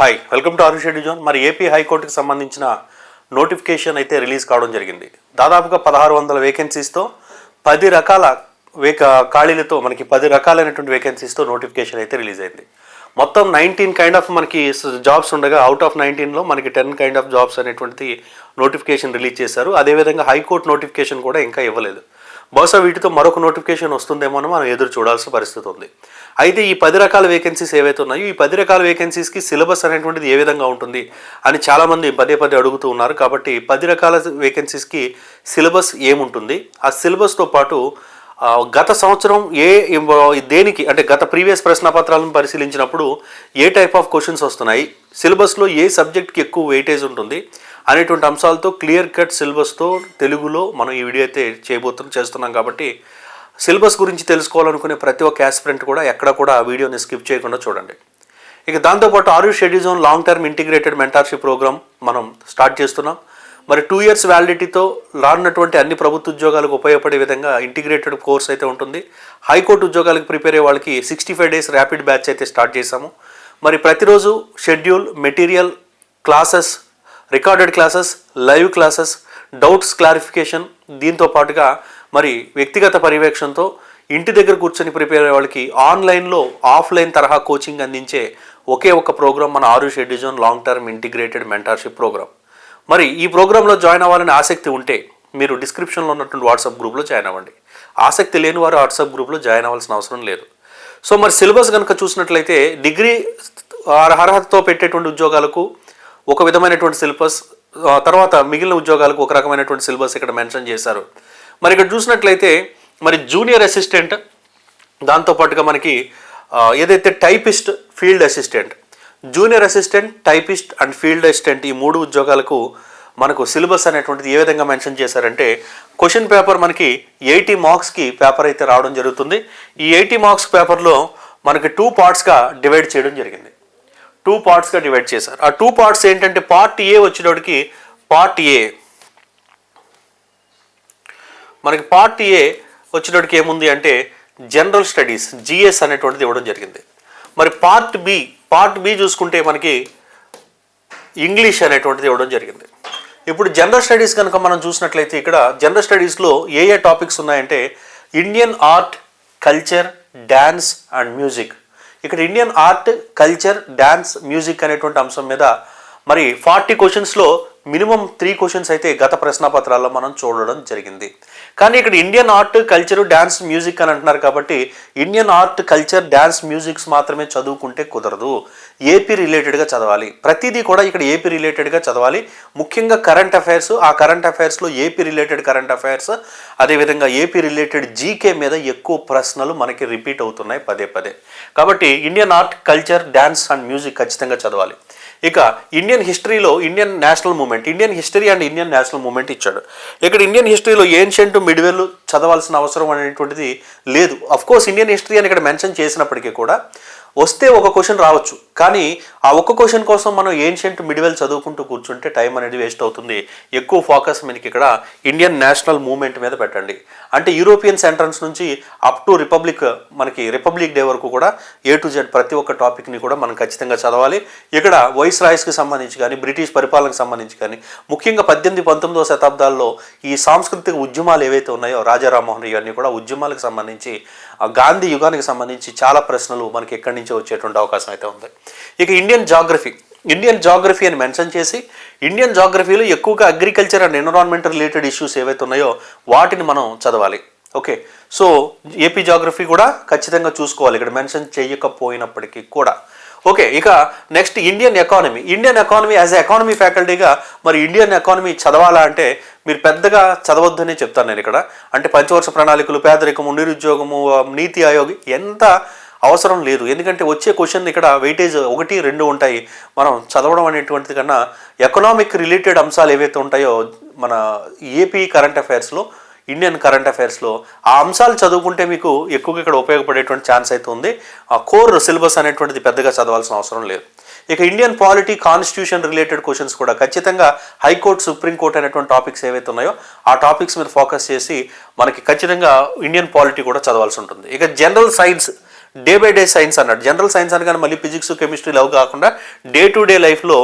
Hi welcome to Aarush zone మరి AP హైకోర్టుకి సంబంధించిన నోటిఫికేషన్ అయితే రిలీజ్ కావడం జరిగింది. దాదాపుగా పదహారు వందల వేకెన్సీస్తో పది రకాల వేక ఖాళీలతో మనకి పది రకాలైనటువంటి వేకెన్సీస్తో నోటిఫికేషన్ అయితే రిలీజ్ అయింది. మొత్తం నైన్టీన్ కైండ్ ఆఫ్ మనకి జాబ్స్ ఉండగా అవుట్ ఆఫ్ నైన్టీన్లో మనకి టెన్ కైండ్ ఆఫ్ జాబ్స్ అనేటువంటి నోటిఫికేషన్ రిలీజ్ చేశారు. అదేవిధంగా హైకోర్టు నోటిఫికేషన్ కూడా ఇంకా ఇవ్వలేదు. బహుశా వీటితో మరొక నోటిఫికేషన్ వస్తుందేమో అని మనం ఎదురు చూడాల్సిన పరిస్థితి ఉంది. అయితే ఈ పది రకాల వేకెన్సీస్ ఏవైతే ఉన్నాయో ఈ పది రకాల వేకెన్సీస్కి సిలబస్ అనేటువంటిది ఏ విధంగా ఉంటుంది అని చాలామంది పదే పదే అడుగుతూ ఉన్నారు. కాబట్టి పది రకాల వేకెన్సీస్కి సిలబస్ ఏముంటుంది? ఆ సిలబస్తో పాటు గత సంవత్సరం ఏ దేనికి అంటే గత ప్రీవియస్ ప్రశ్నపత్రాలను పరిశీలించినప్పుడు ఏ టైప్ ఆఫ్ క్వశ్చన్స్ వస్తున్నాయి? సిలబస్లో ఏ సబ్జెక్ట్కి ఎక్కువ వెయిటేజ్ ఉంటుంది? అనేటువంటి అంశాలతో క్లియర్ కట్ సిలబస్తో తెలుగులో మనం ఈ వీడియో అయితే చేయబోతున్నాం చేస్తున్నాం కాబట్టి సిలబస్ గురించి తెలుసుకోవాలనుకునే ప్రతి ఒక్క యాస్పిరెంట్ కూడా ఎక్కడ కూడా ఆ వీడియోని స్కిప్ చేయకుండా చూడండి. ఇక దాంతోపాటు ఆరు schedule zone long term integrated mentorship program మనం స్టార్ట్ చేస్తున్నాం. మరి టూ ఇయర్స్ వ్యాలిడిటీతో రానున్నటువంటి అన్ని ప్రభుత్వ ఉద్యోగాలకు ఉపయోగపడే విధంగా ఇంటిగ్రేటెడ్ కోర్స్ అయితే ఉంటుంది. హైకోర్టు ఉద్యోగాలకు ప్రిపేర్ అయ్యే వాళ్ళకి sixty five days rapid batch అయితే స్టార్ట్ చేశాము. మరి ప్రతిరోజు schedule material classes recorded classes live classes doubts clarification దీంతో పాటుగా మరి వ్యక్తిగత పర్యవేక్షణతో ఇంటి దగ్గర కూర్చొని ప్రిపేర్ అయ్యే వాళ్ళకి ఆన్లైన్లో ఆఫ్లైన్ తరహా కోచింగ్ అందించే ఒకే ఒక ప్రోగ్రామ్ మన ఆరు షెడ్యూజోన్ long term integrated mentorship program. మరి ఈ ప్రోగ్రాంలో జాయిన్ అవ్వాలని ఆసక్తి ఉంటే మీరు డిస్క్రిప్షన్లో ఉన్నటువంటి వాట్సాప్ గ్రూప్లో జాయిన్ అవ్వండి. ఆసక్తి లేని వారు వాట్సాప్ గ్రూప్లో జాయిన్ అవ్వాల్సిన అవసరం లేదు. సో మరి సిలబస్ కనుక చూసినట్లయితే డిగ్రీ అర్హతతో పెట్టేటువంటి ఉద్యోగాలకు ఒక విధమైనటువంటి సిలబస్ తర్వాత మిగిలిన ఉద్యోగాలకు ఒక రకమైనటువంటి సిలబస్ ఇక్కడ మెన్షన్ చేశారు. మరి ఇక్కడ చూసినట్లయితే మరి జూనియర్ అసిస్టెంట్ దాంతోపాటుగా మనకి ఏదైతే typist field assistant junior assistant typist and field assistant ఈ మూడు ఉద్యోగాలకు మనకు సిలబస్ అనేటువంటిది ఏ విధంగా మెన్షన్ చేశారంటే క్వశ్చన్ పేపర్ మనకి ఎయిటీ మార్క్స్కి పేపర్ అయితే రావడం జరుగుతుంది. ఈ ఎయిటీ మార్క్స్ పేపర్లో మనకి టూ పార్ట్స్గా డివైడ్ చేయడం జరిగింది. టూ పార్ట్స్గా డివైడ్ చేశారు. ఆ టూ పార్ట్స్ ఏంటంటే పార్ట్ ఏ వచ్చినోడికి పార్ట్ ఏ. మనకి పార్ట్ ఏ వచ్చినోడికి ఏముంది అంటే జనరల్ స్టడీస్ జిఎస్ అనేటువంటిది ఇవ్వడం జరిగింది. మరి పార్ట్ బి పార్ట్ బి చూసుకుంటే మనకి ఇంగ్లీష్ అనేటువంటిది ఇవ్వడం జరిగింది. ఇప్పుడు జనరల్ స్టడీస్ కనుక మనం చూసినట్లయితే ఇక్కడ జనరల్ స్టడీస్లో ఏ ఏ టాపిక్స్ ఉన్నాయంటే Indian art culture dance and music. ఇక్కడ Indian art culture dance music అనేటువంటి అంశం మీద మరి ఫార్టీ క్వశ్చన్స్లో మినిమం త్రీ క్వశ్చన్స్ అయితే గత ప్రశ్నపత్రాల్లో మనం చూడడం జరిగింది. కానీ ఇక్కడ Indian art culture dance music అని అంటున్నారు కాబట్టి Indian art culture dance musics మాత్రమే చదువుకుంటే కుదరదు. ఏపీ రిలేటెడ్గా చదవాలి. ప్రతిదీ కూడా ఇక్కడ ఏపీ రిలేటెడ్గా చదవాలి. ముఖ్యంగా కరెంట్ అఫైర్స్ ఆ కరెంట్ అఫైర్స్లో ఏపీ రిలేటెడ్ కరెంట్ అఫైర్స్ అదేవిధంగా ఏపీ రిలేటెడ్ జీకే మీద ఎక్కువ ప్రశ్నలు మనకి రిపీట్ అవుతున్నాయి పదే పదే. కాబట్టి Indian art culture dance and music ఖచ్చితంగా చదవాలి. ఇక ఇండియన్ హిస్టరీలో Indian national movement Indian history and Indian national movement ఇచ్చాడు. ఇక్కడ ఇండియన్ హిస్టరీలో ఏన్షియంట్ మిడివెల్ చదవాల్సిన అవసరం అనేటువంటిది లేదు. అఫ్ కోర్స్ ఇండియన్ హిస్టరీ అని ఇక్కడ మెన్షన్ చేసినప్పటికీ కూడా వస్తే ఒక క్వశ్చన్ రావచ్చు. కానీ ఆ ఒక్క క్వశ్చన్ కోసం మనం ఏన్షియంట్ మిడివెల్ చదువుకుంటూ కూర్చుంటే టైం అనేది వేస్ట్ అవుతుంది. ఎక్కువ ఫోకస్ మనకి ఇక్కడ ఇండియన్ నేషనల్ మూవ్మెంట్ మీద పెట్టండి. అంటే యూరోపియన్ సెంట్రన్స్ నుంచి అప్ టు రిపబ్లిక్ మనకి రిపబ్లిక్ డే వరకు కూడా ఏ టు జెడ్ ప్రతి ఒక్క టాపిక్ని కూడా మనం ఖచ్చితంగా చదవాలి. ఇక్కడ వైస్ రాయ్స్కి సంబంధించి కానీ బ్రిటిష్ పరిపాలనకు సంబంధించి కానీ ముఖ్యంగా పద్దెనిమిది పంతొమ్మిదవ శతాబ్దాల్లో ఈ సాంస్కృతిక ఉద్యమాలు ఏవైతే ఉన్నాయో రాజా రామ్మోహన్ ఇవన్నీ కూడా ఉద్యమాలకు సంబంధించి ఆ గాంధీ యుగానికి సంబంధించి చాలా ప్రశ్నలు మనకి ఎక్కడి నుంచి వచ్చేటువంటి అవకాశం అయితే ఉంది. ఇక ఇండియన్ జాగ్రఫీ ఇండియన్ జాగ్రఫీ అని మెన్షన్ చేసి ఇండియన్ జాగ్రఫీలో ఎక్కువగా agriculture and environment related issues ఏవైతే ఉన్నాయో వాటిని మనం చదవాలి. ఓకే సో ఏపీ జాగ్రఫీ కూడా ఖచ్చితంగా చూసుకోవాలి. ఇక్కడ మెన్షన్ చేయకపోయినప్పటికీ కూడా. ఓకే ఇక next Indian economy Indian economy as economy ఫ్యాకల్టీగా మరి ఇండియన్ ఎకానమీ చదవాలా అంటే మీరు పెద్దగా చదవద్దని చెప్తాను నేను ఇక్కడ. అంటే పంచవర్ష ప్రణాళికలు పేదరికము నిరుద్యోగము నీతి ఆయోగ్ ఎంత అవసరం లేదు. ఎందుకంటే వచ్చే క్వశ్చన్ ఇక్కడ వెయిటేజ్ ఒకటి రెండు ఉంటాయి. మనం చదవడం అనేటువంటిది కన్నా ఎకనామిక్ రిలేటెడ్ అంశాలు ఏవైతే ఉంటాయో మన ఏపీ కరెంట్ అఫైర్స్లో ఇండియన్ కరెంట్ అఫైర్స్లో ఆ అంశాలు చదువుకుంటే మీకు ఎక్కువగా ఇక్కడ ఉపయోగపడేటువంటి ఛాన్స్ అయితే ఉంది. ఆ కోర్ సిలబస్ అనేటువంటిది పెద్దగా చదవాల్సిన అవసరం లేదు. ఇక Indian polity constitution related questions కూడా ఖచ్చితంగా హైకోర్టు సుప్రీంకోర్టు అనేటువంటి టాపిక్స్ ఏవైతే ఉన్నాయో ఆ టాపిక్స్ మీద ఫోకస్ చేసి మనకి ఖచ్చితంగా ఇండియన్ పాలిటీ కూడా చదవాల్సి ఉంటుంది. ఇక general science day by day science అన్నాడు. జనరల్ సైన్స్ అనగానే మళ్ళీ ఫిజిక్స్ కెమిస్ట్రీ లవ్ కాకుండా డే టు డే లైఫ్లో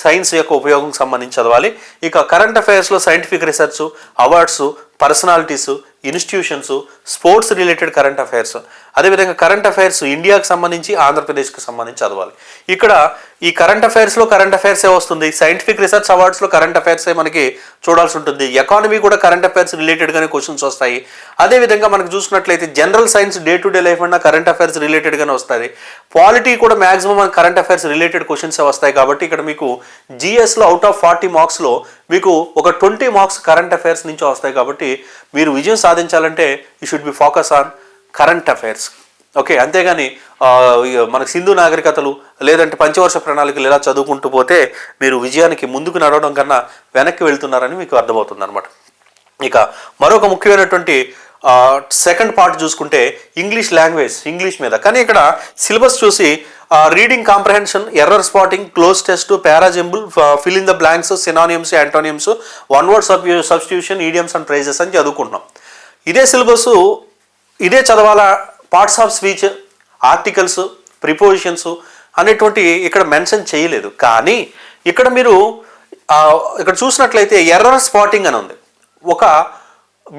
సైన్స్ యొక్క ఉపయోగం సంబంధించి చదవాలి. ఇక current అఫైర్స్లో scientific research awards personalities institutions sports related current affairs. అదేవిధంగా కరెంట్ అఫైర్స్ ఇండియాకి సంబంధించి ఆంధ్రప్రదేశ్కి సంబంధించి చదవాలి. ఇక్కడ ఈ కరెంట్ అఫైర్స్లో కరెంట్ అఫైర్సే వస్తుంది? సైంటిఫిక్ రీసెర్చ్ అవార్డ్స్లో కరెంట్ అఫైర్సే మనకి చూడాల్సి ఉంటుంది. ఎకానమీ కూడా కరెంట్ అఫైర్స్ రిలేటెడ్గానే క్వశ్చన్స్ వస్తాయి. అదేవిధంగా మనకు చూసుకున్నట్లయితే general science day to day life అన్న కరెంట్ అఫైర్స్ రిలేటెడ్గానే వస్తుంది పాలిటీ కూడా మాక్సిమం మన కరెంట్ అఫైర్స్ రిలేటెడ్ క్వశ్చన్స్ వస్తాయి కాబట్టి ఇక్కడ మీకు జిఎస్లో అవుట్ ఆఫ్ ఫార్టీ మార్క్స్లో మీకు ఒక ట్వంటీ మార్క్స్ కరెంట్ అఫైర్స్ నుంచి వస్తాయి కాబట్టి మీరు విజయం సాధించాలంటే you should be focus on current affairs okay అంతేగాని మనకు సింధు నాగరికతలు లేదంటే పంచవర్ష ప్రణాళికలు ఇలా చదువుకుంటూ పోతే మీరు విజయానికి ముందుకు నడవడం కన్నా వెనక్కి వెళ్తున్నారని మీకు అర్థమవుతుంది అనమాట ఇక మరొక ముఖ్యమైనటువంటి సెకండ్ పార్ట్ చూసుకుంటే ఇంగ్లీష్ లాంగ్వేజ్ ఇంగ్లీష్ మీద. కానీ ఇక్కడ సిలబస్ చూసి reading comprehension error spotting cloze test para jumble fill in the blanks synonyms antonyms one word sub substitution idioms and phrases అని చదువుకుంటున్నాం. ఇదే సిలబస్ ఇదే చదవాలా parts of speech articles prepositions అనేటువంటి ఇక్కడ మెన్షన్ చేయలేదు. కానీ ఇక్కడ మీరు ఇక్కడ చూసినట్లయితే ఎర్రర్ స్పాటింగ్ అని ఉంది. ఒక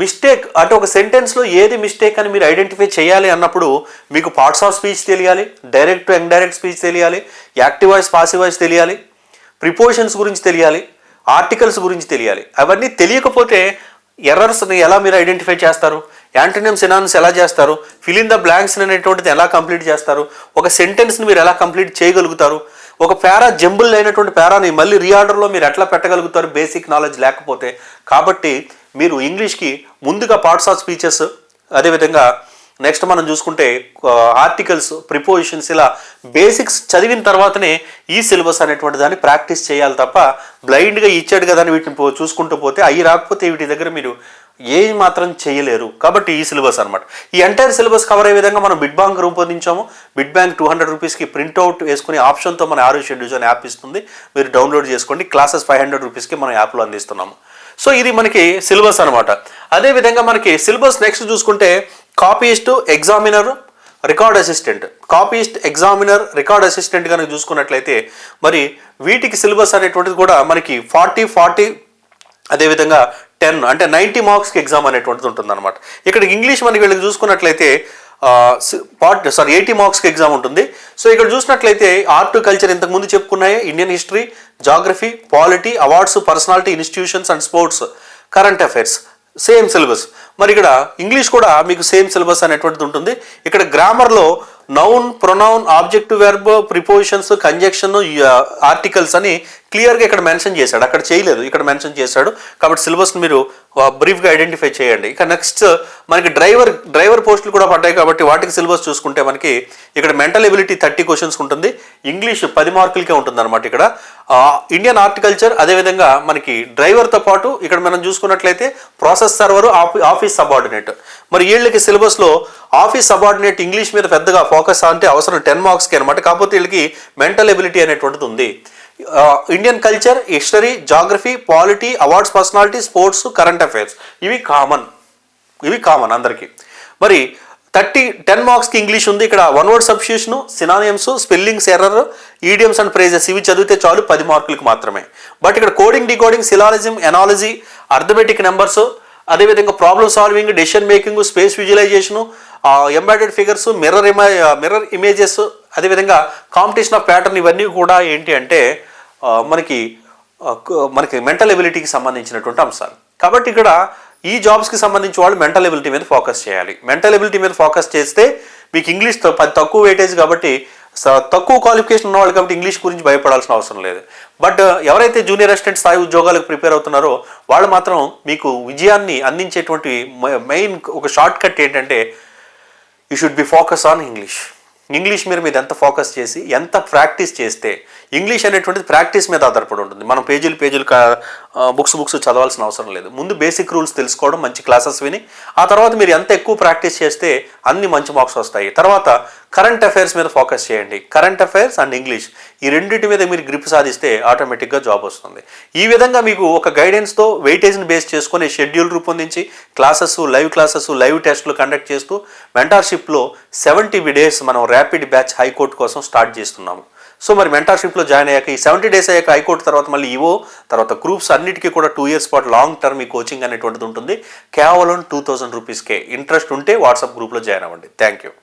మిస్టేక్ అంటే ఒక సెంటెన్స్లో ఏది మిస్టేక్ అని మీరు ఐడెంటిఫై చేయాలి అన్నప్పుడు మీకు పార్ట్స్ ఆఫ్ స్పీచ్ తెలియాలి డైరెక్ట్ టు ఇండైరెక్ట్ స్పీచ్ తెలియాలి యాక్టివ్ వాయిస్ పాసివ్ వాయిస్ తెలియాలి ప్రిపోజిషన్స్ గురించి తెలియాలి ఆర్టికల్స్ గురించి తెలియాలి. అవన్నీ తెలియకపోతే ఎర్రర్స్ని ఎలా మీరు ఐడెంటిఫై చేస్తారు? యాంటోనియం సినాన్స్ ఎలా చేస్తారు? ఫిల్ ఇన్ ద బ్లాంక్స్ అనేటువంటిది ఎలా కంప్లీట్ చేస్తారు? ఒక సెంటెన్స్ని మీరు ఎలా కంప్లీట్ చేయగలుగుతారు? ఒక పేరా జంబుల్ అయినటువంటి పేరాని మళ్ళీ రీఆర్డర్లో మీరు ఎట్లా పెట్టగలుగుతారు? బేసిక్ నాలెడ్జ్ లేకపోతే. కాబట్టి మీరు ఇంగ్లీష్కి ముందుగా పార్ట్స్ ఆఫ్ స్పీచెస్ అదేవిధంగా నెక్స్ట్ మనం చూసుకుంటే ఆర్టికల్స్ ప్రిపోజిషన్స్ ఇలా బేసిక్స్ చదివిన తర్వాతనే ఈ సిలబస్ అనేటువంటి దాన్ని ప్రాక్టీస్ చేయాలి తప్ప బ్లైండ్గా ఇచ్చాడు కదా అని వీటిని పో- చూసుకుంటూ పోతే అవి రాకపోతే వీటి దగ్గర మీరు ఏం మాత్రం చేయలేరు. కాబట్టి ఈ సిలబస్ అనమాట ఈ ఎంటైర్ సిలబస్ కవర్ అయ్యే విధంగా మనం బిడ్ బ్యాంక్ రూపొందించాము. బిడ్ బ్యాంక్ టూ హండ్రెడ్ రూపీస్కి ప్రింట్అవుట్ వేసుకునే ఆప్షన్తో మన ఆరో షెడ్యూల్స్ అనే యాప్ ఇస్తుంది. మీరు డౌన్లోడ్ చేసుకోండి. క్లాసెస్ ఫైవ్ హండ్రెడ్ రూపీస్కి మనం యాప్లో అందిస్తున్నాము. సో ఇది మనకి సిలబస్ అనమాట అదేవిధంగా మనకి సిలబస్ నెక్స్ట్ చూసుకుంటే copyist examiner record assistant copyist examiner record assistant కనుక చూసుకున్నట్లయితే మరి వీటికి సిలబస్ అనేటువంటిది కూడా మనకి ఫార్టీ ఫార్టీ అదేవిధంగా టెన్ అంటే నైంటీ మార్క్స్కి ఎగ్జామ్ అనేటువంటిది ఉంటుంది అనమాట ఇక్కడ ఇంగ్లీష్ మనకి వీళ్ళకి చూసుకున్నట్లయితే పార్ట్ సారీ ఎయిటీ మార్క్స్కి ఎగ్జామ్ ఉంటుంది. సో ఇక్కడ చూసినట్లయితే ఆర్ట్ కల్చర్ ఇంతకుముందు చెప్పుకున్నాయి Indian history geography polity awards personality institutions and sports current affairs. Same syllabus. మరి ఇక్కడ ఇంగ్లీష్ కూడా మీకు సేమ్ సిలబస్ అనేటువంటిది ఉంటుంది. ఇక్కడ గ్రామర్లో noun pronoun objective verb prepositions conjunction articles అని క్లియర్గా ఇక్కడ మెన్షన్ చేశాడు. అక్కడ చేయలేదు. ఇక్కడ మెన్షన్ చేశాడు. కాబట్టి సిలబస్ని మీరు బ్రీఫ్గా ఐడెంటిఫై చేయండి. ఇక నెక్స్ట్ మనకి డ్రైవర్ డ్రైవర్ పోస్టులు కూడా పడ్డాయి కాబట్టి వాటికి సిలబస్ చూసుకుంటే మనకి ఇక్కడ మెంటల్ ఎబిలిటీ థర్టీ క్వశ్చన్స్ ఉంటుంది. ఇంగ్లీష్ పది మార్కులకే ఉంటుంది అనమాట ఇక్కడ ఇండియన్ ఆర్టికల్చర్ అదేవిధంగా మనకి డ్రైవర్తో పాటు ఇక్కడ మనం చూసుకున్నట్లయితే ప్రాసెస్ సర్వర్ ఆఫీస్ సబార్డినేట్ మరి వీళ్ళకి సిలబస్లో ఆఫీస్ సబార్డినేట్ ఇంగ్లీష్ మీద పెద్దగా ఫోకస్ అంటే అవసరం టెన్ మార్క్స్కి అనమాట కాకపోతే వీళ్ళకి మెంటల్ ఎబిలిటీ అనేటువంటిది ఉంది. Indian culture history geography polity awards personality sports current affairs ఇవి కామన్ ఇవి కామన్ అందరికీ. మరి థర్టీ టెన్ మార్క్స్కి ఇంగ్లీష్ ఉంది. ఇక్కడ one word substitution synonyms spellings error idioms and phrases ఇవి చదివితే చాలు పది మార్కులకు మాత్రమే. బట్ ఇక్కడ coding decoding syllogism analogy arithmetic numbers అదేవిధంగా problem solving decision making space visualisation embedded figures mirror ఇమా mirror images అదేవిధంగా కాంపిటీషన్ ఆఫ్ ప్యాటర్న్ ఇవన్నీ కూడా ఏంటి అంటే మనకి మనకి మెంటల్ ఎబిలిటీకి సంబంధించినటువంటి అంశాలు. కాబట్టి ఇక్కడ ఈ జాబ్స్కి సంబంధించి వాళ్ళు మెంటల్ ఎబిలిటీ మీద ఫోకస్ చేయాలి. మెంటల్ ఎబిలిటీ మీద ఫోకస్ చేస్తే మీకు ఇంగ్లీష్ పది తక్కువ వెయిటేజ్ కాబట్టి తక్కువ క్వాలిఫికేషన్ ఉన్నవాళ్ళు కాబట్టి ఇంగ్లీష్ గురించి భయపడాల్సిన అవసరం లేదు. బట్ uh, ఎవరైతే జూనియర్ అసిస్టెంట్ స్థాయి ఉద్యోగాలకు ప్రిపేర్ అవుతున్నారో వాళ్ళు మాత్రం మీకు విజయాన్ని అందించేటువంటి మెయిన్ ఒక షార్ట్ కట్ ఏంటంటే you should be focus on English English మీద మీద ఎంత ఫోకస్ చేసి ఎంత ప్రాక్టీస్ చేస్తే ఇంగ్లీష్ అనేటువంటిది ప్రాక్టీస్ మీద ఆధారపడి ఉంటుంది. మనం పేజీలు పేజీలు బుక్స్ బుక్స్ చదవాల్సిన అవసరం లేదు. ముందు బేసిక్ రూల్స్ తెలుసుకోవడం మంచి క్లాసెస్ విని ఆ తర్వాత మీరు ఎంత ఎక్కువ ప్రాక్టీస్ చేస్తే అన్ని మంచి మార్క్స్ వస్తాయి. తర్వాత కరెంట్ అఫైర్స్ మీద ఫోకస్ చేయండి. కరెంట్ అఫైర్స్ అండ్ ఇంగ్లీష్ ఈ రెండింటి మీద మీరు గ్రిప్ సాధిస్తే ఆటోమేటిక్గా జాబ్ వస్తుంది. ఈ విధంగా మీకు ఒక గైడెన్స్తో వెయిటేజ్ని బేస్ చేసుకొని షెడ్యూల్ రూపొందించి క్లాసెస్ లైవ్ క్లాసెస్ లైవ్ టెస్ట్లు కండక్ట్ చేస్తూ మెంటార్షిప్లో సెవెంటీ డేస్ మనం ర్యాపిడ్ బ్యాచ్ హైకోర్టు కోసం స్టార్ట్ చేస్తున్నాము. సో మరి మెంటార్షిప్లో జాయిన్ అయ్యాక ఈ సెవెంటీ డేస్ అయ్యాక హైకోర్టు తర్వాత మళ్ళీ ఇవో తర్వాత గ్రూప్స్ అన్నిటికీ కూడా టూ ఇయర్స్ పాటు లాంగ్ టర్మ్ ఈ కోచింగ్ అనేటువంటిది ఉంటుంది. కేవలం టూ థౌసండ్ రూపీస్కే ఇంట్రెస్ట్ ఉంటే వాట్సాప్ గ్రూప్లో జాయిన్ అవ్వండి. Thank you